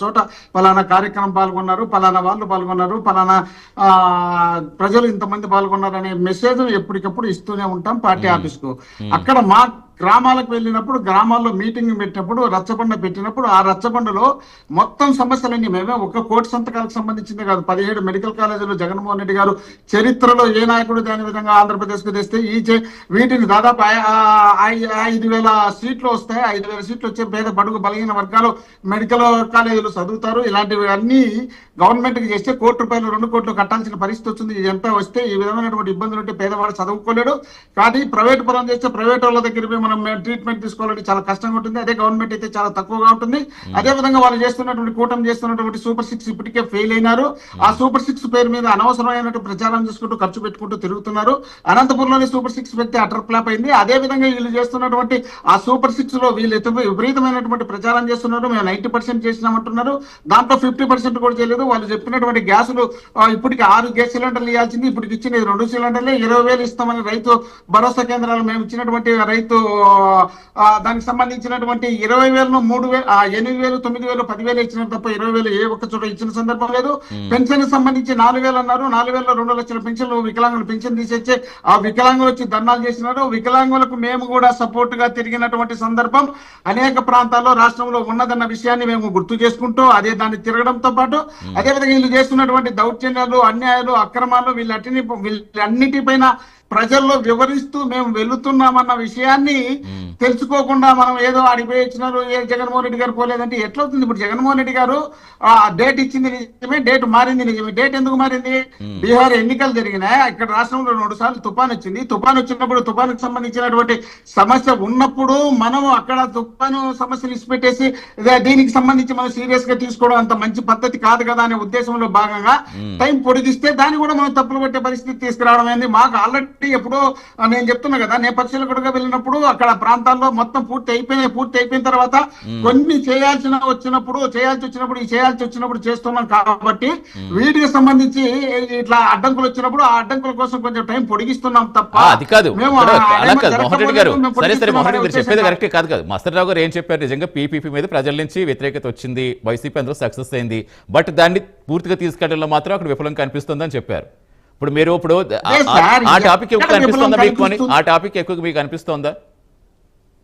చోట పలానా కార్యక్రమం పాల్గొన్నారు పలానా వాళ్ళు పాల్గొన్నారు పలానా ఆ, ప్రజలు ఇంతమంది పాల్గొన్నారు అనే మెసేజ్ ఎప్పటికప్పుడు ఇస్తూనే ఉంటాం పార్టీ ఆఫీస్కు అక్కడ మా గ్రామాలకు వెళ్ళినప్పుడు గ్రామాల్లో మీటింగ్ పెట్టినప్పుడు రచ్చబండ పెట్టినప్పుడు ఆ రచ్చబండలో మొత్తం సమస్యలన్నీ మేమే ఒక కోటి సంతకాలకు సంబంధించింది కాదు. పదిహేడు మెడికల్ కాలేజీలో జగన్మోహన్ రెడ్డి గారు చరిత్రలో ఏ నాయకుడు దాని విధంగా ఆంధ్రప్రదేశ్కు తెస్తే ఈ చే- వీటిని దాదాపు ఐదు వేల సీట్లు వస్తాయి. ఐదు వేల సీట్లు వచ్చే పేద బడుగు బలహీన వర్గాలు మెడికల్ కాలేజీలు చదువుతారు. ఇలాంటివి అన్ని గవర్నమెంట్కి చేస్తే కోటి రూపాయలు రెండు కోట్లు కట్టాల్సిన పరిస్థితి వచ్చింది. ఎంత వస్తే ఈ విధమైనటువంటి ఇబ్బందులు ఉంటే పేదవాడు చదువుకోలేడు. కానీ ప్రైవేట్ పరం చేస్తే ప్రైవేట్ వాళ్ళ దగ్గర మనం ట్రీట్మెంట్ తీసుకోవాలంటే చాలా కష్టంగా ఉంటుంది. అదే గవర్నమెంట్ అయితే చాలా తక్కువగా ఉంటుంది. అదే విధంగా వాళ్ళు చేస్తున్నటువంటి కూటమి చేస్తున్నటువంటి సూపర్ సిక్స్ ఇప్పటికే ఫెయిల్ అయినారు. ఆ సూపర్ సిక్స్ పేరు మీద అనవసరమైనటువంటి ప్రచారం చేసుకుంటూ ఖర్చు పెట్టుకుంటూ తిరుగుతున్నారు. అనంతపురంలోని సూపర్ సిక్స్ పెడితే అటర్ ఫ్లాప్ అయింది. అదే విధంగా వీళ్ళు చేస్తున్నటువంటి ఆ సూపర్ సిక్స్లో వీళ్ళు విపరీతమైనటువంటి ప్రచారం చేస్తున్నారు. మేము నైన్టీ పర్సెంట్ చేసినామంటున్నారు. దాంట్లో ఫిఫ్టీ పర్సెంట్ కూడా చేయలేదు. వాళ్ళు చెప్పినటువంటి గ్యాసులు ఇప్పటికి ఆరు గ్యాస్ సిలిండర్లు ఇవ్వాల్సింది. ఇప్పటికి ఇచ్చిన రెండు సిలిండర్లే. ఇరవై వేలు ఇస్తామని రైతు భరోసా కేంద్రాలు మేము ఇచ్చినటువంటి రైతు దానికి సంబంధించినటువంటి ఇరవై వేలను మూడు వేలు ఎనిమిది వేలు తొమ్మిది వేలు పదివేలు ఇచ్చిన తప్ప ఇరవై వేలు ఏ ఒక్క చోట ఇచ్చిన సందర్భం లేదు. పెన్షన్ సంబంధించి నాలుగు వేలు అన్నారు. నాలుగు వేల రెండు లక్షల పెన్షన్లు వికలాంగులు పెన్షన్ తీసేచ్చే ఆ వికలాంగులు వచ్చి ధర్నాలు చేసినారు. వికలాంగులకు మేము కూడా సపోర్ట్గా తిరిగినటువంటి సందర్భం అనేక ప్రాంతాల్లో రాష్ట్రంలో ఉన్నదన్న విషయాన్ని మేము గుర్తు చేసుకుంటూ అదే దాన్ని తిరగడంతో పాటు అదే విధంగా వీళ్ళు చేస్తున్నటువంటి దౌర్జన్యాలు అన్యాయాలు అక్రమాలు వీళ్ళటిని వీళ్ళన్నిటిపైన ప్రజల్లో వివరిస్తూ మేము వెళుతున్నామన్న విషయాన్ని తెలుసుకోకుండా మనం ఏదో అడిగిపోయి ఇచ్చినారు ఏ జగన్మోహన్ రెడ్డి గారు పోలేదంటే ఎట్లవుతుంది ఇప్పుడు జగన్మోహన్ రెడ్డి గారు ఆ డేట్ ఇచ్చింది నిజమే డేట్ మారింది నిజమే. డేట్ ఎందుకు మారింది? బీహార్ ఎన్నికలు జరిగినాయి. ఇక్కడ రాష్ట్రంలో రెండు సార్లు తుఫాన్ వచ్చింది. తుఫాన్ వచ్చినప్పుడు తుఫానుకు సంబంధించినటువంటి సమస్య ఉన్నప్పుడు మనం అక్కడ తుఫాను సమస్యలు ఇచ్చిపెట్టేసి దీనికి సంబంధించి మనం సీరియస్గా తీసుకోవడం అంత మంచి పద్ధతి కాదు కదా అనే ఉద్దేశంలో భాగంగా టైం పొడిగిస్తే దాన్ని కూడా మనం తప్పులు పట్టే పరిస్థితి తీసుకురావడం ఏంది? మాకు ఆల్రెడీ ఎప్పుడో నేను చెప్తున్నా కదా నేను పరిశీలకుడుగా వెళ్ళినప్పుడు అక్కడ ప్రాంతాల్లో మొత్తం పూర్తి అయిపోయినాయి పూర్తి అయిపోయిన తర్వాత కొన్ని చేయాల్సిన వచ్చినప్పుడు చేయాల్సి వచ్చినప్పుడు ఈ చేయాల్సి వచ్చినప్పుడు చేస్తున్నాం కాబట్టి వీటికి సంబంధించి ఇట్లా అడ్డంకులు వచ్చినప్పుడు ఆ అడ్డంకుల కోసం కొంచెం టైం పొడిగిస్తున్నాం తప్ప అది కాదు. మేము ఇక్కడ ఆ అలా టైం కాదు. మోహన్ రెడ్డి గారు. సరే సరే మోహన్ రెడ్డి చెప్పేది కరెక్టే కాదు కాదు. మస్తరావు గారు ఏం చెప్పారు? నిజంగా పీపీపీ మీద ప్రజల నుంచి వ్యతిరేకత వచ్చింది. వైసీపీ అందులో సక్సెస్ అయింది. బట్ దాన్ని పూర్తిగా తీసుకెళ్ళడంలో మాత్రం అక్కడ విఫలం కనిపిస్తుందని చెప్పారు. ఇప్పుడు మీరు ఇప్పుడు ఆ- టాపిక్ ఎక్కువ కనిపిస్తుందా మీకు? ఆ టాపిక్ ఎక్కువ మీకు అనిపిస్తోందా?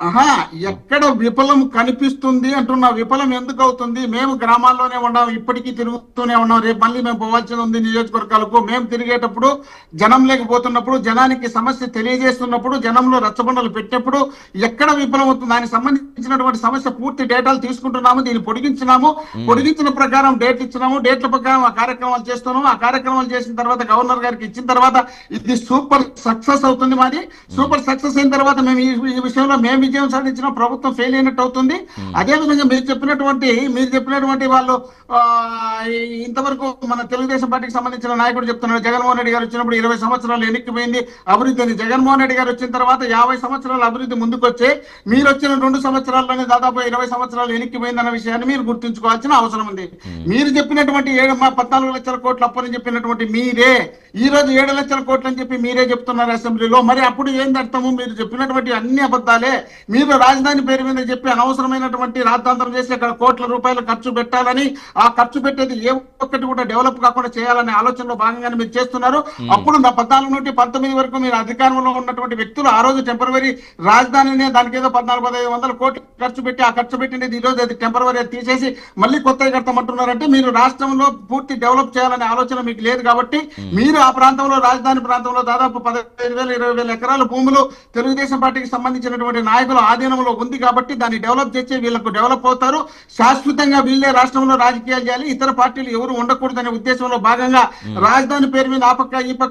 ఆహా ఎక్కడ విఫలం కనిపిస్తుంది అంటున్నా. విఫలం ఎందుకు అవుతుంది? మేము గ్రామాల్లోనే ఉన్నాం ఇప్పటికీ తిరుగుతూనే ఉన్నాం. రేపు మళ్ళీ మేము పోవాల్సి ఉంది నియోజకవర్గాలకు. మేము తిరిగేటప్పుడు జనం లేకపోతున్నప్పుడు జనానికి సమస్య తెలియజేస్తున్నప్పుడు జనంలో రచ్చబండలు పెట్టినప్పుడు ఎక్కడ విఫలం అవుతుంది? దానికి సంబంధించినటువంటి సమస్య పూర్తి డేటాలు తీసుకుంటున్నాము దీన్ని పొడిగించినాము. పొడిగించిన ప్రకారం డేట్ ఇచ్చినాము. డేట్ల ప్రకారం ఆ కార్యక్రమాలు చేస్తున్నాము. ఆ కార్యక్రమాలు చేసిన తర్వాత గవర్నర్ గారికి ఇచ్చిన తర్వాత ఇది సూపర్ సక్సెస్ అవుతుంది మాది. సూపర్ సక్సెస్ అయిన తర్వాత మేము ఈ ఈ విషయంలో మేము విజయం సాధించిన ప్రభుత్వం ఫెయిల్ అయినట్టు అవుతుంది. అదే విధంగా మీరు చెప్పినటువంటి మీరు చెప్పినటువంటి వాళ్ళు ఇంతవరకు మన తెలుగుదేశం పార్టీకి సంబంధించిన నాయకుడు చెప్తున్నాడు జగన్మోహన్ రెడ్డి గారు వచ్చినప్పుడు ఇరవై సంవత్సరాలు ఎన్నికైపోయింది అభివృద్ధి అని జగన్మోహన్ రెడ్డి గారు వచ్చిన తర్వాత యాభై సంవత్సరాల అభివృద్ధి ముందుకు వచ్చే మీరు వచ్చిన రెండు సంవత్సరాల్లోనే దాదాపు ఇరవై సంవత్సరాలు ఎన్నికైపోయింది అన్న విషయాన్ని మీరు గుర్తుంచుకోవాల్సిన అవసరం ఉంది. మీరు చెప్పినటువంటి ఏడు పద్నాలుగు లక్షల కోట్ల అప్పని చెప్పినటువంటి మీరే ఈ రోజు ఏడు లక్షల కోట్లు అని చెప్పి మీరే చెప్తున్నారు అసెంబ్లీలో. మరి అప్పుడు ఏంది అర్థము? మీరు చెప్పినటువంటి అన్ని అబద్ధాలే. మీరు రాజధాని పేరు మీద చెప్పి అనవసరమైనటువంటి రాద్ధాంతరం చేసి అక్కడ కోట్ల రూపాయలు ఖర్చు పెట్టాలని ఆ ఖర్చు పెట్టేది ఏ ఒక్కటి కూడా డెవలప్ కాకుండా చేయాలనే ఆలోచనలో భాగంగానే మీరు చేస్తున్నారు. అప్పుడు పద్నాలుగు నుండి పంతొమ్మిది వరకు మీరు అధికారంలో ఉన్నటువంటి వ్యక్తులు ఆ రోజు టెంపరవరీ రాజధానినే దానికి ఏదో పద్నాలుగు పదహైదు వందల కోట్లు ఖర్చు పెట్టి ఆ ఖర్చు పెట్టినది ఈ రోజు అది టెంపరవరీ తీసేసి మళ్ళీ కొత్తగా కడతామంటున్నారంటే మీరు రాష్ట్రంలో పూర్తి డెవలప్ చేయాలనే ఆలోచన మీకు లేదు కాబట్టి మీరు ఆ ప్రాంతంలో రాజధాని ప్రాంతంలో దాదాపు పదహైదు వేల ఇరవై వేల ఎకరాల భూములు తెలుగుదేశం పార్టీకి సంబంధించినటువంటి నాయకుల ఆధీనంలో ఉంది కాబట్టి దాన్ని డెవలప్ చేసి వీళ్ళకు డెవలప్ అవుతారు. శాశ్వతంగా వీళ్ళే రాష్ట్రంలో రాజకీయాలు చేయాలి. ఇతర పార్టీలు ఎవరు ఉండకూడదనే ఉద్దేశంలో భాగంగా రాజధాని పేరు మీద ఆ పక్క ఈ పక్క